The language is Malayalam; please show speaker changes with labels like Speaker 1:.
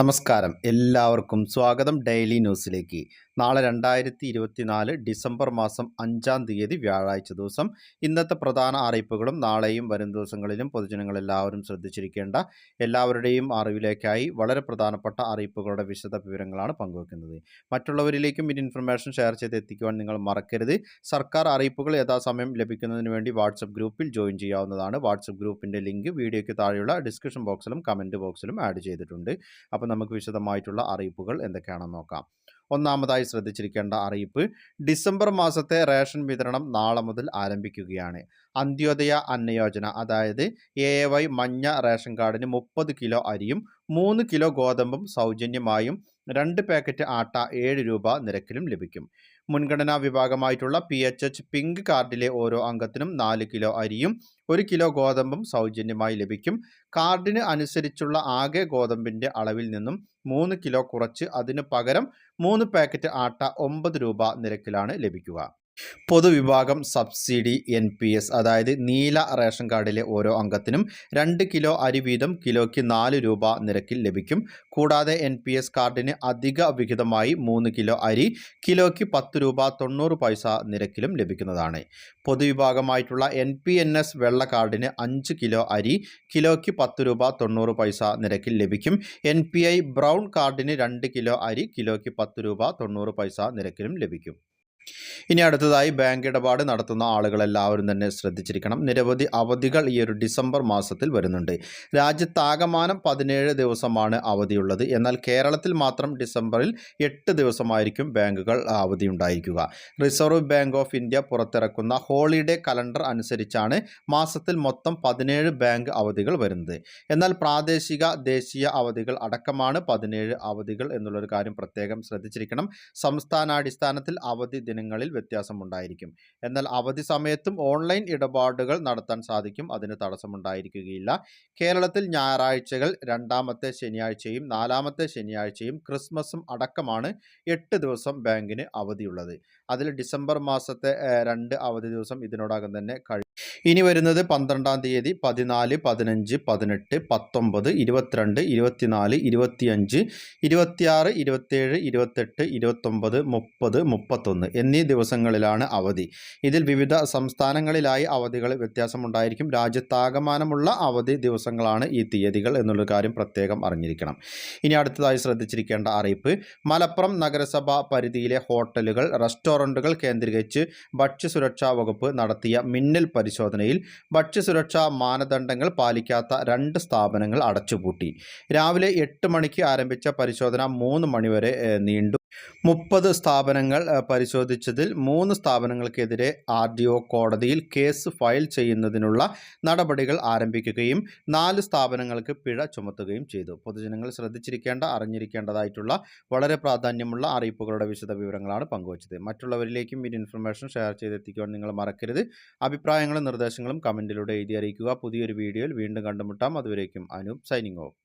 Speaker 1: നമസ്കാരം. എല്ലാവർക്കും സ്വാഗതം ഡെയിലി ന്യൂസിലേക്ക്. നാളെ രണ്ടായിരത്തി ഇരുപത്തിനാല് ഡിസംബർ മാസം അഞ്ചാം തീയതി വ്യാഴാഴ്ച ദിവസം ഇന്നത്തെ പ്രധാന അറിയിപ്പുകളും നാളെയും വരും ദിവസങ്ങളിലും പൊതുജനങ്ങൾ എല്ലാവരും ശ്രദ്ധിച്ചിരിക്കേണ്ട എല്ലാവരുടെയും അറിവിലേക്കായി വളരെ പ്രധാനപ്പെട്ട അറിയിപ്പുകളുടെ വിശദ വിവരങ്ങളാണ് പങ്കുവെക്കുന്നത്. മറ്റുള്ളവരിലേക്കും ഈ ഇൻഫർമേഷൻ ഷെയർ ചെയ്ത് എത്തിക്കുവാൻ നിങ്ങൾ മറക്കരുത്. സർക്കാർ അറിയിപ്പുകൾ യഥാസമയം ലഭിക്കുന്നതിന് വേണ്ടി വാട്സപ്പ് ഗ്രൂപ്പിൽ ജോയിൻ ചെയ്യാവുന്നതാണ്. വാട്സപ്പ് ഗ്രൂപ്പിന്റെ ലിങ്ക് വീഡിയോയ്ക്ക് താഴെയുള്ള ഡിസ്ക്രിപ്ഷൻ ബോക്സിലും കമന്റ് ബോക്സിലും ആഡ് ചെയ്തിട്ടുണ്ട്. അപ്പോൾ നമുക്ക് വിശദമായിട്ടുള്ള അറിയിപ്പുകൾ എന്തൊക്കെയാണെന്ന് നോക്കാം. ഒന്നാമതായി ശ്രദ്ധിച്ചിരിക്കേണ്ട അറിയിപ്പ് ഡിസംബർ മാസത്തെ റേഷൻ വിതരണം നാളെ മുതൽ ആരംഭിക്കുകയാണ്. അന്ത്യോദയ അന്നയോജന അതായത് എ വൈ മഞ്ഞ റേഷൻ കാർഡിന് മുപ്പത് കിലോ അരിയും മൂന്ന് കിലോ ഗോതമ്പും സൗജന്യമായും രണ്ട് പാക്കറ്റ് ആട്ട ഏഴ് രൂപ നിരക്കിലും ലഭിക്കും. മുൻഗണനാ വിഭാഗമായിട്ടുള്ള പി എച്ച് എച്ച് പിങ്ക് കാർഡിലെ ഓരോ അംഗത്തിനും നാല് കിലോ അരിയും ഒരു കിലോ ഗോതമ്പും സൗജന്യമായി ലഭിക്കും. കാർഡിന് അനുസരിച്ചുള്ള ആകെ ഗോതമ്പിന്റെ അളവിൽ നിന്നും മൂന്ന് കിലോ കുറച്ച് അതിന് പകരം മൂന്ന് പാക്കറ്റ് ആട്ട ഒമ്പത് രൂപ നിരക്കിലാണ് ലഭിക്കുക. പൊതുവിഭാഗം സബ്സിഡി എൻ പി എസ് അതായത് നീല റേഷൻ കാർഡിലെ ഓരോ അംഗത്തിനും രണ്ട് കിലോ അരി വീതം കിലോയ്ക്ക് നാല് രൂപ നിരക്കിൽ ലഭിക്കും. കൂടാതെ എൻ പി എസ് കാർഡിന് അധിക വിഹിതമായി മൂന്ന് കിലോ അരി കിലോയ്ക്ക് പത്ത് രൂപ തൊണ്ണൂറ് പൈസ നിരക്കിലും ലഭിക്കുന്നതാണ്. പൊതുവിഭാഗമായിട്ടുള്ള എൻ പി എൻ എസ് വെള്ള കാർഡിന് അഞ്ച് കിലോ അരി കിലോയ്ക്ക് പത്ത് രൂപ തൊണ്ണൂറ് പൈസ നിരക്കിൽ ലഭിക്കും. എൻ പി ഐ ബ്രൗൺ കാർഡിന് രണ്ട് കിലോ അരി കിലോയ്ക്ക് പത്ത് രൂപ തൊണ്ണൂറ് പൈസ നിരക്കിലും ലഭിക്കും. ഇനി അടുത്തതായി ബാങ്ക് ഇടപാട് നടത്തുന്ന ആളുകളെല്ലാവരും തന്നെ ശ്രദ്ധിച്ചിരിക്കണം. നിരവധി അവധികൾ ഈ ഒരു ഡിസംബർ മാസത്തിൽ വരുന്നുണ്ട്. രാജ്യത്താകമാനം പതിനേഴ് ദിവസമാണ് അവധിയുള്ളത്. എന്നാൽ കേരളത്തിൽ മാത്രം ഡിസംബറിൽ എട്ട് ദിവസമായിരിക്കും ബാങ്കുകൾ അവധി ഉണ്ടായിരിക്കുക. റിസർവ് ബാങ്ക് ഓഫ് ഇന്ത്യ പുറത്തിറക്കുന്ന ഹോളിഡേ കലണ്ടർ അനുസരിച്ചാണ് മാസത്തിൽ മൊത്തം പതിനേഴ് ബാങ്ക് അവധികൾ വരുന്നത്. എന്നാൽ പ്രാദേശിക ദേശീയ അവധികൾ അടക്കമാണ് പതിനേഴ് അവധികൾ എന്നുള്ളൊരു കാര്യം പ്രത്യേകം ശ്രദ്ധിച്ചിരിക്കണം. സംസ്ഥാനാടിസ്ഥാനത്തിൽ അവധി ദിനങ്ങളിൽ വ്യത്യാസമുണ്ടായിരിക്കും. എന്നാൽ അവധി സമയത്തും ഓൺലൈൻ ഇടപാടുകൾ നടത്താൻ സാധിക്കും. അതിന് തടസ്സമുണ്ടായിരിക്കുകയില്ല. കേരളത്തിൽ ഞായറാഴ്ചകൾ രണ്ടാമത്തെ ശനിയാഴ്ചയും നാലാമത്തെ ശനിയാഴ്ചയും ക്രിസ്മസും അടക്കമാണ് എട്ട് ദിവസം ബാങ്കിന് അവധിയുള്ളത്. അതിൽ ഡിസംബർ മാസത്തെ രണ്ട് അവധി ദിവസം ഇതിനോടകം തന്നെ കഴി ഇനി വരുന്നത് പന്ത്രണ്ടാം തീയതി പതിനാല് പതിനഞ്ച് പതിനെട്ട് പത്തൊമ്പത് ഇരുപത്തിരണ്ട് ഇരുപത്തിനാല് ഇരുപത്തിയഞ്ച് ഇരുപത്തിയാറ് ഇരുപത്തേഴ് ഇരുപത്തെട്ട് ഇരുപത്തൊമ്പത് മുപ്പത് മുപ്പത്തൊന്ന് എന്നീ ദിവസങ്ങളിലാണ് അവധി. ഇതിൽ വിവിധ സംസ്ഥാനങ്ങളിലായി അവധികൾ വ്യത്യാസമുണ്ടായിരിക്കും. രാജ്യത്താകമാനമുള്ള അവധി ദിവസങ്ങളാണ് ഈ തീയതികൾ എന്നുള്ള കാര്യം പ്രത്യേകം അറിഞ്ഞിരിക്കണം. ഇനി അടുത്തതായി ശ്രദ്ധിച്ചിരിക്കേണ്ട അറിയിപ്പ്. മലപ്പുറം നഗരസഭ പരിധിയിലെ ഹോട്ടലുകൾ റെസ്റ്റോറന്റുകൾ കേന്ദ്രീകരിച്ച് ഭക്ഷ്യസുരക്ഷാ വകുപ്പ് നടത്തിയ മിന്നൽ പരിശോധനയിൽ ഭക്ഷ്യസുരക്ഷാ മാനദണ്ഡങ്ങൾ പാലിക്കാത്ത രണ്ട് സ്ഥാപനങ്ങൾ അടച്ചുപൂട്ടി. രാവിലെ എട്ട് മണിക്ക് ആരംഭിച്ച പരിശോധന മൂന്ന് മണിവരെ നീണ്ടു മുപ്പത് സ്ഥാപനങ്ങൾ പരിശോധിച്ചതിൽ മൂന്ന് സ്ഥാപനങ്ങൾക്കെതിരെ ആർ ഡി ഒ കോടതിയിൽ കേസ് ഫയൽ ചെയ്യുന്നതിനുള്ള നടപടികൾ ആരംഭിക്കുകയും നാല് സ്ഥാപനങ്ങൾക്ക് പിഴ ചുമത്തുകയും ചെയ്തു. പൊതുജനങ്ങൾ ശ്രദ്ധിച്ചിരിക്കേണ്ട അറിഞ്ഞിരിക്കേണ്ടതായിട്ടുള്ള വളരെ പ്രാധാന്യമുള്ള അറിയിപ്പുകളുടെ വിശദ വിവരങ്ങളാണ് പങ്കുവച്ചത്. മറ്റുള്ളവരിലേക്കും ഈ ഇൻഫർമേഷൻ ഷെയർ ചെയ്തെത്തിക്കുവാൻ നിങ്ങൾ മറക്കരുത്. അഭിപ്രായങ്ങളും നിർദ്ദേശങ്ങളും കമന്റിലൂടെ എഴുതി അറിയിക്കുക. പുതിയൊരു വീഡിയോയിൽ വീണ്ടും കണ്ടുമുട്ടാം. അതുവരേക്കും അനൂപ് സൈനിങ് ഓഫ്.